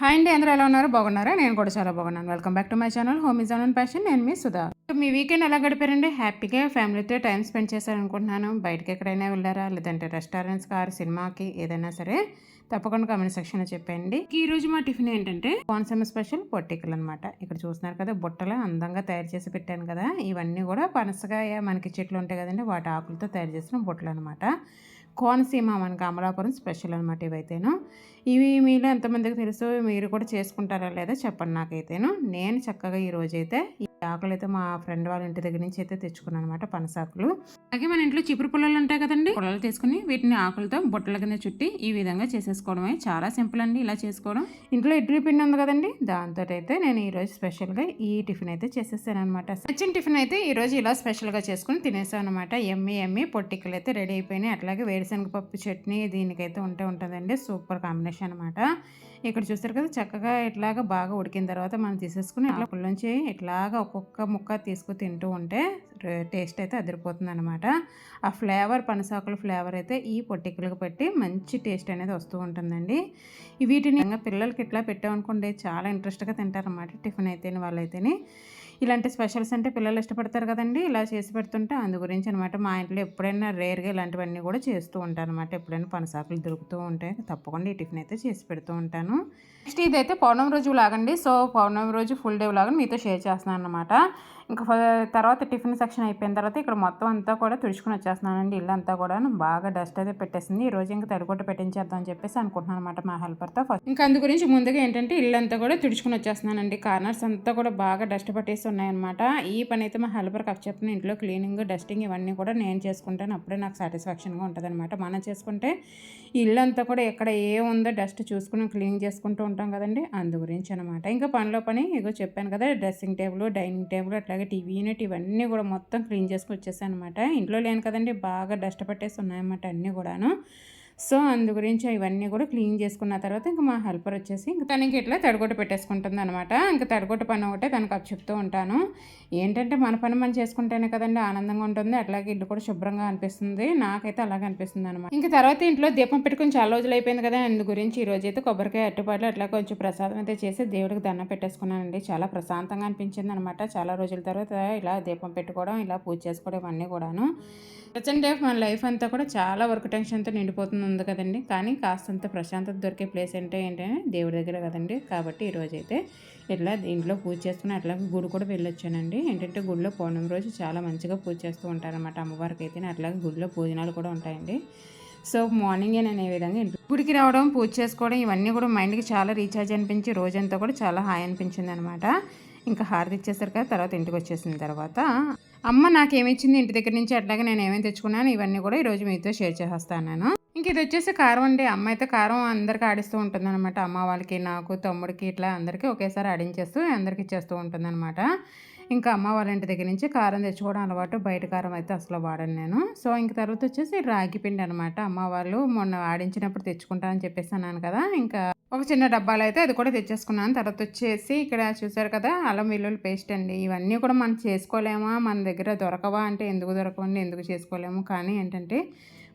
Hi అండి అందరూ ఎలా ఉన్నారు? బాగున్నారా? నేను కూడా చాలా బాగున్నాను. Welcome back to my channel home is on passion నేను మీ సుధా. మీ వీకెండ్ ఎలా గడిపారండి? హ్యాపీగా ఫ్యామిలీతో టైం స్పెండ్ చేశారనుకుంటున్నాను. బయటకి ఎక్కడైనా వెళ్ళారా? లేదంటే రెస్టారెంట్స్ కార్ సినిమాకి ఏదైనా సరే? తప్పకుండా కామెంట్ సెక్షన్లో చెప్పండి. ఈ రోజు మా టిఫిన్ ఏంటంటే కోనసీమ స్పెషల్ పొట్టికలు అనమాట ఇక్కడ చూస్తున్నారు కదా బుట్టలు అందంగా తయారు చేసి పెట్టాను కదా. ఇవన్నీ కూడా పనసకాయ మనకి చెట్లు ఉంటాయి కదండి వాటి ఆకులతో తయారు చేసిన బుట్టలు అనమాట కోనసీమ మనకి అమలాపురం స్పెషల్ అనమాట ఇవైతేను. ఇవి మీలో ఎంతమందికి తెలుసు మీరు కూడా చేసుకుంటారా లేదా చెప్పండి నాకైతేను. నేను చక్కగా ఈ రోజైతే ఆకులు అయితే మా ఫ్రెండ్ వాళ్ళ ఇంటి దగ్గర నుంచి అయితే తెచ్చుకున్నాను అనమాట పనసాకులు అలాగే మన ఇంట్లో చిపురు పుల్లలు ఉంటాయి కదండి పుల్లలు తీసుకుని వీటిని ఆకులతో బుట్టల కింద చుట్టి ఈ విధంగా చేసేసుకోవడమే. చాలా సింపుల్ అండి ఇలా చేసుకోవడం. ఇంట్లో ఇడ్లీ పిండి ఉంది కదండి దాంతో అయితే నేను ఈరోజు స్పెషల్గా ఈ టిఫిన్ అయితే చేసేసాను అనమాట నచ్చిన టిఫిన్ అయితే ఈరోజు ఇలా స్పెషల్గా చేసుకుని తినేసాను అనమాట ఎమ్మి ఎమ్మి పొట్టికలు అయితే రెడీ అయిపోయినాయి. అట్లాగే వేరుశెనగ పప్పు చట్నీ దీనికైతే ఉంటే ఉంటుందండి. సూపర్ కాంబినేషన్ అనమాట ఇక్కడ చూస్తారు కదా చక్కగా ఇట్లాగా బాగా ఉడికిన తర్వాత మనం తీసేసుకుని అట్లా నుంచి ఇట్లాగా ఒక్కొక్క ముక్క తీసుకు తింటూ ఉంటే టేస్ట్ అయితే అదిరిపోతుంది అనమాట ఆ ఫ్లేవర్ పనసాకుల ఫ్లేవర్ అయితే ఈ పొట్టికలకు పెట్టి మంచి టేస్ట్ అనేది వస్తూ ఉంటుందండి. వీటిని ఇంకా పిల్లలకి ఇట్లా పెట్టామనుకోండి చాలా ఇంట్రెస్ట్గా తింటారన్నమాట టిఫిన్ అయితేనే వాళ్ళైతేనే. ఇలాంటి స్పెషల్స్ అంటే పిల్లలు ఇష్టపడతారు కదండి. ఇలా చేసి పెడుతుంటే అందు గురించి అనమాట మా ఇంట్లో ఎప్పుడైనా రేర్గా ఇలాంటివన్నీ కూడా చేస్తూ ఉంటాను అనమాట ఎప్పుడైనా పనసాకులు దొరుకుతూ ఉంటాయి. తప్పకుండా ఈ టిఫిన్ అయితే చేసి పెడుతూ ఉంటాను. నెక్స్ట్ ఇదైతే పౌర్ణమి రోజు లాగండి. సో పౌర్ణమి రోజు ఫుల్ డే లాగా మీతో షేర్ చేస్తున్నాను అనమాట ఇంకా తర్వాత టిఫిన్ సెక్షన్ అయిపోయిన తర్వాత ఇక్కడ మొత్తం అంతా కూడా తుడుచుకుని వచ్చేస్తున్నానండి. ఇల్లు అంతా కూడా బాగా డస్ట్ అయితే పెట్టేసింది. ఈ రోజు ఇంకా తడిగొట్ట పెట్టించేద్దాం అని చెప్పేసి అనుకుంటున్నాను అనమాట మా హెల్పర్తో. ఫస్ట్ ఇంకా అందు గురించి ముందుగా ఏంటంటే ఇల్లు అంతా కూడా తుడుచుకుని వచ్చేస్తున్నానండి. కార్నర్స్ అంతా కూడా బాగా డస్ట్ పట్టేసి ఉన్నాయన్నమాట. ఈ పని అయితే మా హెల్పర్కి అప్ చెప్పిన ఇంట్లో క్లీనింగ్ డస్టింగ్ ఇవన్నీ కూడా నేను చేసుకుంటాను. అప్పుడే నాకు సాటిస్ఫాక్షన్గా ఉంటుంది అనమాట మనం చేసుకుంటే ఇల్లు అంతా కూడా ఎక్కడ ఏ ఉందో డస్ట్ చూసుకుని క్లీన్ చేసుకుంటూ ఉంటాం కదండి. అందు గురించి అనమాట ఇంకా పనిలో పని ఇగో చెప్పాను కదా డ్రెస్సింగ్ టేబుల్ డైనింగ్ టేబుల్ అలాగే టీవీ యూనిట్ ఇవన్నీ కూడా మొత్తం క్లీన్ చేసుకుని వచ్చేసాను అనమాట ఇంట్లో లేను కదండి బాగా డస్ట్ పట్టేసి ఉన్నాయన్నమాట అన్నీ కూడాను. సో అందు గురించి ఇవన్నీ కూడా క్లీన్ చేసుకున్న తర్వాత ఇంకా మా హెల్పర్ వచ్చేసి ఇంకా తనకి ఇట్లా తడగొట్ట పెట్టేసుకుంటుంది అనమాట ఇంకా తడగొట్ట పని ఒకటే తనకు అప్పు చెప్తూ ఉంటాను. ఏంటంటే మన పని మనం చేసుకుంటేనే కదండి ఆనందంగా ఉంటుంది. అట్లాగే ఇల్లు కూడా శుభ్రంగా అనిపిస్తుంది. నాకైతే అలాగే అనిపిస్తుంది అనమాట ఇంకా తర్వాత ఇంట్లో దీపం పెట్టుకుని చాలా రోజులు అయిపోయింది కదా అందు గురించి ఈ రోజు అయితే కొబ్బరికాయ అట్టుపాట్లు అట్లా కొంచెం ప్రసాదం అయితే చేసి దేవుడికి దండం పెట్టేసుకున్నానండి. చాలా ప్రశాంతంగా అనిపించింది అనమాట చాలా రోజుల తర్వాత ఇలా దీపం పెట్టుకోవడం ఇలా పూజ చేసుకోవడం ఇవన్నీ కూడాను. ప్రజెంట్ డే మన లైఫ్ అంతా కూడా చాలా వర్క్ టెన్షన్తో నిండిపోతుంది ఉంది కదండి. కానీ కాస్తంత ప్రశాంతత దొరికే ప్లేస్ అంటే ఏంటంటే దేవుడి దగ్గర కదండి. కాబట్టి ఈరోజు అయితే ఇట్లా ఇంట్లో పూజ చేసుకుని అట్లా గుడి కూడా వెళ్ళొచ్చానండి. ఏంటంటే గుడిలో పౌర్ణమి రోజు చాలా మంచిగా పూజ చేస్తూ ఉంటారనమాట అమ్మవారికి అయితే అట్లాగే గుడిలో పూజనాలు కూడా ఉంటాయండి. సో మార్నింగే నేను ఏ విధంగా గుడికి రావడం పూజ చేసుకోవడం ఇవన్నీ కూడా మైండ్కి చాలా రీఛార్జ్ అనిపించి రోజంతా కూడా చాలా హాయ్ అనిపించింది అనమాట ఇంకా హారతి ఇచ్చేసరికి తర్వాత ఇంటికి వచ్చేసిన తర్వాత అమ్మ నాకేమిచ్చింది ఇంటి దగ్గర నుంచి అట్లాగే నేను ఏమేమి తెచ్చుకున్నాను ఇవన్నీ కూడా ఈరోజు మీతో షేర్ చేసేస్తాను నేను ఇంక ఇది వచ్చేసి కారం అండి. అమ్మ అయితే కారం అందరికి ఆడిస్తూ ఉంటుంది అనమాట అమ్మ వాళ్ళకి నాకు తమ్ముడికి ఇట్లా అందరికీ ఒకేసారి ఆడించేస్తూ అందరికి ఇచ్చేస్తూ ఉంటుంది అనమాట ఇంకా అమ్మ వాళ్ళ ఇంటి దగ్గర నుంచి కారం తెచ్చుకోవడం అలవాటు బయట కారం అయితే అసలు వాడను నేను. సో ఇంక తర్వాత వచ్చేసి రాగి పిండి అనమాట అమ్మ వాళ్ళు మొన్న ఆడించినప్పుడు తెచ్చుకుంటానని చెప్పేసి అన్నాను కదా ఇంకా ఒక చిన్న డబ్బాలు అయితే అది కూడా తెచ్చేసుకున్నాను. తర్వాత వచ్చేసి ఇక్కడ చూసారు కదా అల్లం వెల్లుల్లి పేస్ట్ అండి. ఇవన్నీ కూడా మనం చేసుకోలేమా? మన దగ్గర దొరకవా అంటే ఎందుకు దొరకవండి? ఎందుకు చేసుకోలేము? కానీ ఏంటంటే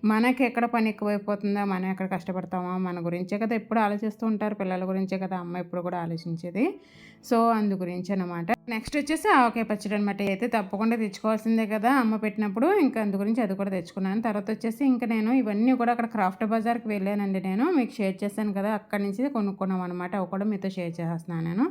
మనకి ఎక్కడ పని ఎక్కువైపోతుందా మనం ఎక్కడ కష్టపడతామా మన గురించే కదా ఎప్పుడు ఆలోచిస్తూ ఉంటారు. పిల్లల గురించే కదా అమ్మ ఎప్పుడు కూడా ఆలోచించేది. సో అందు గురించి అనమాట నెక్స్ట్ వచ్చేసి ఆవకాయ పచ్చడి అనమాట అయితే తప్పకుండా తెచ్చుకోవాల్సిందే కదా అమ్మ పెట్టినప్పుడు ఇంకా అందు గురించి అది కూడా తెచ్చుకున్నాను. తర్వాత వచ్చేసి ఇంకా నేను ఇవన్నీ కూడా అక్కడ క్రాఫ్ట్ బజార్కి వెళ్ళానండి నేను. మీకు షేర్ చేశాను కదా అక్కడి నుంచి కొనుక్కున్నాం అనమాట అవి కూడా మీతో షేర్ చేస్తున్నాను నేను.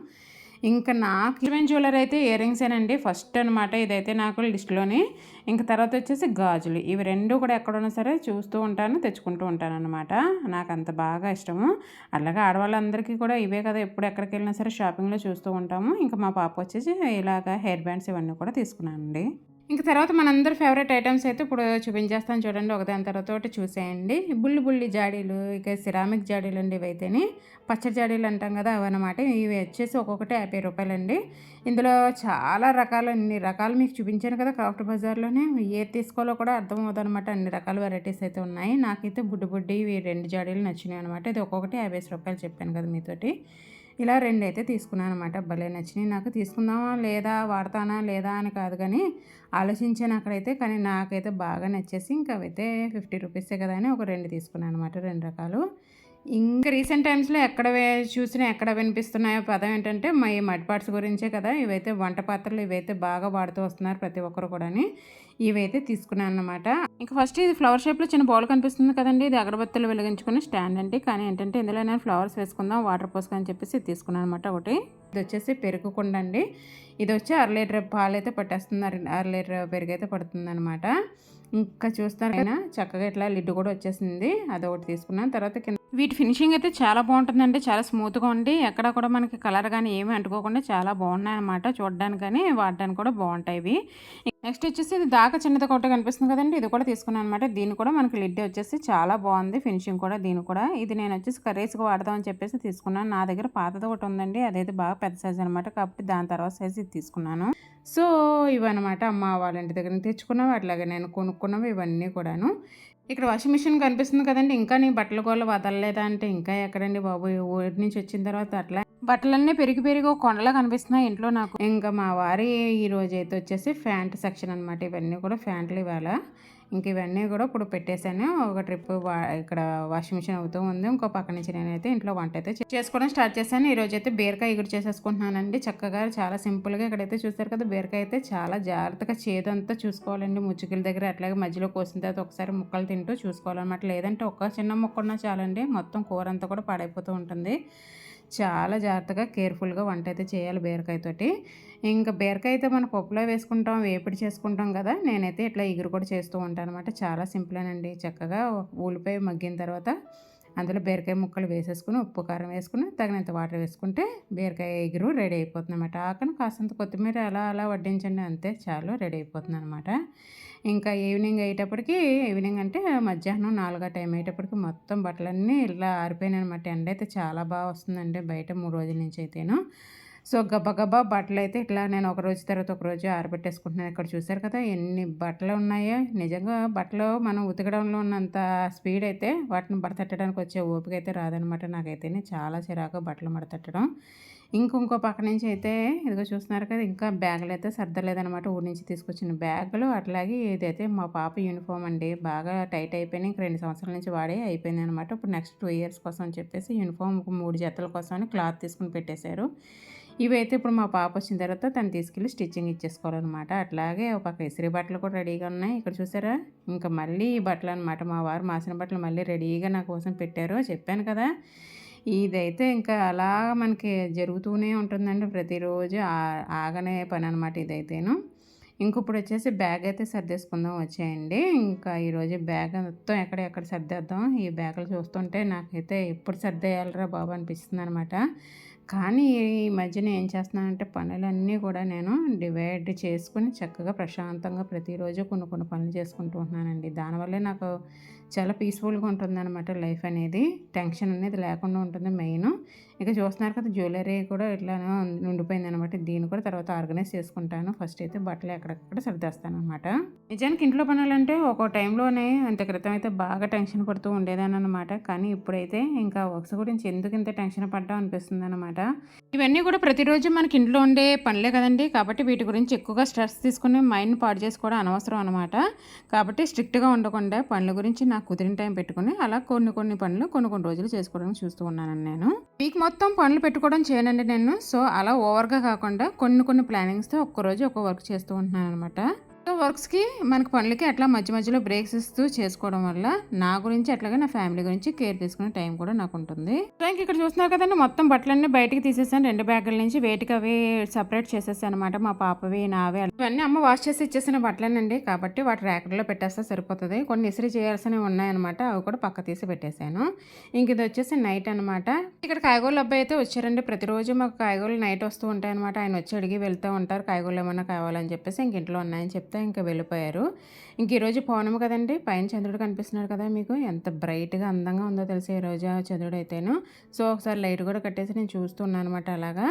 ఇంకా నాకు ఇవెన్ జ్యువెలరీ అయితే ఇయర్ రింగ్సేనండి ఫస్ట్ అనమాట ఇదైతే నాకు లిస్ట్లోని. ఇంకా తర్వాత వచ్చేసి గాజులు. ఇవి రెండు కూడా ఎక్కడున్నా సరే చూస్తూ ఉంటాను తెచ్చుకుంటూ ఉంటాను అనమాట నాకు అంత బాగా ఇష్టము. అలాగే ఆడవాళ్ళందరికీ కూడా ఇవే కదా ఎప్పుడు ఎక్కడికి వెళ్ళినా సరే షాపింగ్లో చూస్తూ ఉంటాము. ఇంకా మా పాప వచ్చేసి ఇలాగ హెయిర్ బ్యాండ్స్ ఇవన్నీ కూడా తీసుకున్నానండి. ఇంకా తర్వాత మనందరి ఫేవరెట్ ఐటమ్స్ అయితే ఇప్పుడు చూపించేస్తాను చూడండి. ఒకదాని తర్వాత ఒకటి చూసేయండి. బుల్లి బుల్లి జాడీలు ఇక సిరామిక్ జాడీలు అండి ఇవైతేనే. పచ్చడి జాడీలు అంటాం కదా అవన్నమాట. ఇవి వచ్చేసి ఒక్కొక్కటి యాభై రూపాయలండి. ఇందులో చాలా రకాలు అన్ని రకాలు మీకు చూపించాను కదా క్రాఫ్ట్ బజార్లోనే. ఏ తీసుకోవాలో కూడా అర్థం అనమాట అన్ని రకాల వెరైటీస్ అయితే ఉన్నాయి. నాకైతే బుడ్డి బుడ్డి ఇవి రెండు జాడీలు నచ్చినాయి అనమాట ఇది ఒక్కొక్కటి యాభై రూపాయలు చెప్పాను కదా మీతోటి. ఇలా రెండు అయితే తీసుకున్నాను అనమాట భలే నచ్చినాయి. నాకు తీసుకుందామా? లేదా? వాడతానా? లేదా? అని కాదు కానీ ఆలోచించాను అక్కడైతే. కానీ నాకైతే బాగా నచ్చేసి ఇంకా అవైతే ఫిఫ్టీ రూపీసే కదా అని ఒక రెండు తీసుకున్నాను అనమాట రెండు రకాలు. ఇంకా రీసెంట్ టైమ్స్లో ఎక్కడ వే- చూసినా ఎక్కడ వినిపిస్తున్నాయో పదం ఏంటంటే మా ఈ మడ్ పార్ట్స్ గురించే కదా. ఇవైతే వంట పాత్రలు ఇవైతే బాగా వాడుతూ వస్తున్నారు ప్రతి ఒక్కరు కూడాని. ఇవైతే తీసుకున్నాను అనమాట ఇంకా ఫస్ట్ ఇది ఫ్లవర్ షేప్లో చిన్న బౌల్ కనిపిస్తుంది కదండి. ఇది అగరబత్తులు వెలిగించుకుని స్టాండ్ అండి. కానీ ఏంటంటే ఇందులో నేను ఫ్లవర్స్ వేసుకుందాం వాటర్ పోసుకొని చెప్పేసి తీసుకున్నాను అనమాట ఒకటి. ఇది వచ్చేసి పెరుగు కుండ అండి. ఇది వచ్చి అర లీటర్ పాలు అయితే పట్టేస్తుంది అర లీటర్ పెరుగు అయితే పడుతుంది అనమాట ఇంకా చూస్తాను అయినా చక్కగా ఇట్లా లిడ్ కూడా వచ్చేసింది. అదొకటి తీసుకున్నాను. తర్వాత కింద వీటి ఫినిషింగ్ అయితే చాలా బాగుంటుందండి. చాలా స్మూత్గా ఉండి ఎక్కడ కూడా మనకి కలర్ కానీ ఏమీ అంటుకోకుండా చాలా బాగున్నాయి అనమాట చూడడానికి కానీ వాడడానికి కూడా బాగుంటాయి ఇవి. నెక్స్ట్ వచ్చేసి ఇది దాకా చిన్నది కొట్ట కనిపిస్తుంది కదండి. ఇది కూడా తీసుకున్నాను అనమాట దీని కూడా మనకి లిడ్ వచ్చేసి చాలా బాగుంది. ఫినిషింగ్ కూడా దీని కూడా. ఇది నేను వచ్చేసి కర్రీస్కి వాడదామని చెప్పేసి తీసుకున్నాను. నా దగ్గర పాతది ఒకటి ఉందండి. అదైతే బాగా పెద్ద సైజ్ అనమాట కాబట్టి దాని తర్వాత సైజ్ ఇది తీసుకున్నాను. సో ఇవన్నమాట అమ్మ వాళ్ళ ఇంటి దగ్గర తెచ్చుకున్నాం అట్లాగే నేను కొనుక్కున్నవి ఇవన్నీ కూడాను. ఇక్కడ వాషింగ్ మిషన్ కనిపిస్తుంది కదండి. ఇంకా నీ బట్టల గోళ్ళు వదలలేదా అంటే ఇంకా ఎక్కడండి బాబు? ఊరి నుంచి వచ్చిన తర్వాత అట్లా బట్టలన్నీ పెరిగి పెరిగి ఒక కొండలా కనిపిస్తున్నాయి ఇంట్లో నాకు. ఇంకా మా వారి ఈ రోజు అయితే వచ్చేసి ఫ్యాంట్ సెక్షన్ అనమాట ఇవన్నీ కూడా ఫ్యాంట్లు ఇవాళ ఇంక ఇవన్నీ కూడా ఇప్పుడు పెట్టేశాను. ఒక ట్రిప్ ఇక్కడ వాషింగ్ మిషన్ అవుతూ ఉంది. ఇంకో పక్క నుంచి నేనైతే ఇంట్లో వంట అయితే చేసుకోవడం స్టార్ట్ చేశాను. ఈరోజు అయితే బీరకాయ ఎగురు చేసేసుకుంటున్నానండి. చక్కగా చాలా సింపుల్గా ఇక్కడైతే చూస్తారు కదా బీరకాయ అయితే చాలా జాగ్రత్తగా చేదంతా చూసుకోవాలండి. ముచ్చుకిల దగ్గర అట్లాగే మధ్యలో కోసిన తర్వాత ఒకసారి ముక్కలు తింటూ చూసుకోవాలన్నమాట. లేదంటే ఒక్క చిన్న ముక్క ఉన్నా చాలండి. మొత్తం కూర అంతా కూడా పాడైపోతూ ఉంటుంది. చాలా జాగ్రత్తగా కేర్ఫుల్గా వంట అయితే చేయాలి బీరకాయతోటి ఇంకా బీరకాయ అయితే మనం పప్పులో వేసుకుంటాం వేపిడి చేసుకుంటాం కదా నేనైతే ఇట్లా ఎగురు కూడా చేస్తూ ఉంటాను అనమాట చాలా సింపులేనండి. చక్కగా ఉల్లిపాయ మగ్గిన తర్వాత అందులో బీరకాయ ముక్కలు వేసేసుకుని ఉప్పు కారం వేసుకుని తగినంత వాటర్ వేసుకుంటే బీరకాయ ఎగురు రెడీ అయిపోతుంది అనమాట ఆకను కాసంత కొత్తిమీర అలా అలా వడ్డించండి అంతే చాలు రెడీ అయిపోతుంది అనమాట ఇంకా ఈవినింగ్ అయ్యేటప్పటికి ఈవినింగ్ అంటే మధ్యాహ్నం నాలుగో టైం అయ్యేటప్పటికి మొత్తం బట్టలన్నీ ఇలా ఆరిపోయినాయి అనమాట ఎండ అయితే చాలా బాగా వస్తుందండి బయట మూడు రోజుల నుంచి అయితేను. సో గబగబా బట్టలు అయితే ఇట్లా నేను ఒక రోజు తర్వాత ఒక రోజు ఆరబెట్టేసుకుంటున్నాను. ఇక్కడ చూశారు కదా ఎన్ని బట్టలు ఉన్నాయో. నిజంగా బట్టలు మనం ఉతకడంలో ఉన్నంత స్పీడ్ అయితే వాటిని మడతట్టడానికి వచ్చే ఓపిక అయితే రాదనమాట నాకైతే చాలా చిరాకు బట్టలు మడతట్టడం. ఇంకొంకో పక్క నుంచి అయితే ఇదిగో చూస్తున్నారు కదా ఇంకా బ్యాగులు అయితే సర్దలేదనమాట. ఊరి నుంచి తీసుకొచ్చిన బ్యాగులు అట్లాగే ఇదైతే మా పాప యూనిఫామ్ అండి బాగా టైట్ అయిపోయినాయి. ఇంక రెండు సంవత్సరాల నుంచి వాడే అయిపోయింది అనమాట ఇప్పుడు నెక్స్ట్ టూ ఇయర్స్ కోసం చెప్పేసి యూనిఫామ్ మూడు జతల కోసం అని క్లాత్ తీసుకుని పెట్టేశారు. ఇవైతే ఇప్పుడు మా పాప వచ్చిన తర్వాత తను తీసుకెళ్ళి స్టిచ్చింగ్ ఇచ్చేసుకోవాలన్నమాట. అట్లాగే ఒక పక్క బట్టలు కూడా రెడీగా ఉన్నాయి. ఇక్కడ చూసారా? ఇంకా మళ్ళీ ఈ బట్టలు అనమాట మా వారు మాసిన బట్టలు మళ్ళీ రెడీగా నా కోసం పెట్టారు చెప్పాను కదా. ఇదైతే ఇంకా అలా మనకి జరుగుతూనే ఉంటుందండి. ప్రతిరోజు ఆగనే పని అనమాట ఇదైతేను. ఇంక ఇప్పుడు వచ్చేసి బ్యాగ్ అయితే సర్దేసుకుందాం వచ్చేయండి. ఇంకా ఈరోజు బ్యాగ్ మొత్తం ఎక్కడ ఎక్కడ సర్దేద్దాం? ఈ బ్యాగులు చూస్తుంటే నాకైతే ఎప్పుడు సర్దేయాలరా బాబు అనిపిస్తుంది అనమాట కానీ ఈ మధ్యన ఏం చేస్తున్నానంటే పనులన్నీ కూడా నేను డివైడ్ చేసుకుని చక్కగా ప్రశాంతంగా ప్రతిరోజు కొన్ని కొన్ని పనులు చేసుకుంటూ ఉంటున్నానండి. దానివల్లే నాకు చాలా పీస్ఫుల్గా ఉంటుంది అనమాట లైఫ్ అనేది. టెన్షన్ అనేది లేకుండా ఉంటుంది మెయిన్. ఇక చూస్తున్నారు కదా జ్యువెలరీ కూడా ఇట్లా నిండిపోయింది అనమాట దీన్ని కూడా తర్వాత ఆర్గనైజ్ చేసుకుంటాను. ఫస్ట్ అయితే బట్టలు ఎక్కడెక్కడ సర్దేస్తాను అనమాట నిజానికి ఇంట్లో పనులంటే ఒక టైంలోనే అంత క్రితం అయితే బాగా టెన్షన్ పడుతూ ఉండేదాన్ని అనమాట కానీ ఇప్పుడైతే ఇంకా వర్క్స్ గురించి ఎందుకు ఇంత టెన్షన్ పడ్డా అనిపిస్తుంది అనమాట ఇవన్నీ కూడా ప్రతిరోజు మనకి ఇంట్లో ఉండే పనులే కదండి. కాబట్టి వీటి గురించి ఎక్కువగా స్ట్రెస్ తీసుకుని మైండ్ పాడు చేసుకోవడం అనవసరం అనమాట కాబట్టి స్ట్రిక్ట్గా ఉండకుండా పనుల గురించి నాకు కుదిరిన టైం పెట్టుకుని అలా కొన్ని కొన్ని పనులు కొన్ని కొన్ని రోజులు చేసుకోవడానికి చూస్తూ ఉన్నాను నేను. వీక్ మొత్తం పనులు పెట్టుకోవడం చేయనండి నేను. సో అలా ఓవర్గా కాకుండా కొన్ని కొన్ని ప్లానింగ్స్తో ఒక్కరోజు ఒక్కో వర్క్ చేస్తూ ఉంటున్నాను అనమాట వర్క్స్కి మనకి పనులకి అట్లా మధ్య మధ్యలో బ్రేక్స్ ఇస్తూ చేసుకోవడం వల్ల నా గురించి అట్లాగే నా ఫ్యామిలీ గురించి కేర్ తీసుకునే టైం కూడా నాకు ఉంటుంది సో ఇంక ఇక్కడ చూస్తున్నారు కదండి మొత్తం బట్టలన్నీ బయటికి తీసేసాను. రెండు బ్యాగుల నుంచి వేటికి అవి సపరేట్ చేసేసాను అనమాట మా పాపవి నావే ఇవన్నీ అమ్మ వాష్ చేసి ఇచ్చేసిన బట్టలేనండి. కాబట్టి వాటి ర్యాకెట్లో పెట్టేస్తే సరిపోతుంది. కొన్ని ఇస్త్రీ చేయాల్సినవి ఉన్నాయన్నమాట. అవి కూడా పక్క తీసి పెట్టేశాను ఇంక ఇది వచ్చేసి నైట్ అనమాట ఇక్కడ కాయగూరలు అబ్బాయి అయితే వచ్చారండి. ప్రతిరోజు మాకు కాయగూరలు నైట్ వస్తూ ఉంటాయన్నమాట. ఆయన వచ్చి అడిగి వెళ్తూ ఉంటారు. కాయగూరలు ఏమన్నా కావాలని చెప్పేసి ఇంక ఇంట్లో ఉన్నాయని చెప్తే ఇంకా వెళ్ళిపోయారు. ఇంక ఈరోజు పౌర్ణమి కదండి పైన చంద్రుడు కనిపిస్తున్నాడు కదా మీకు. ఎంత బ్రైట్గా అందంగా ఉందో తెలిసి ఈ రోజు ఆ చంద్రుడు అయితేను సో ఒకసారి లైట్ కూడా కట్టేసి నేను చూస్తున్నాను అనమాట అలాగా.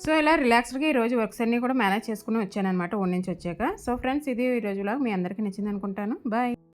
సో ఇలా రిలాక్స్డ్గా ఈ రోజు వర్క్స్ అన్నీ కూడా మేనేజ్ చేసుకుని వచ్చాను అనమాట ఊరి నుంచి వచ్చాక. సో ఫ్రెండ్స్ ఇది ఈ లాగా మీ అందరికీ నచ్చింది అనుకుంటాను. బాయ్!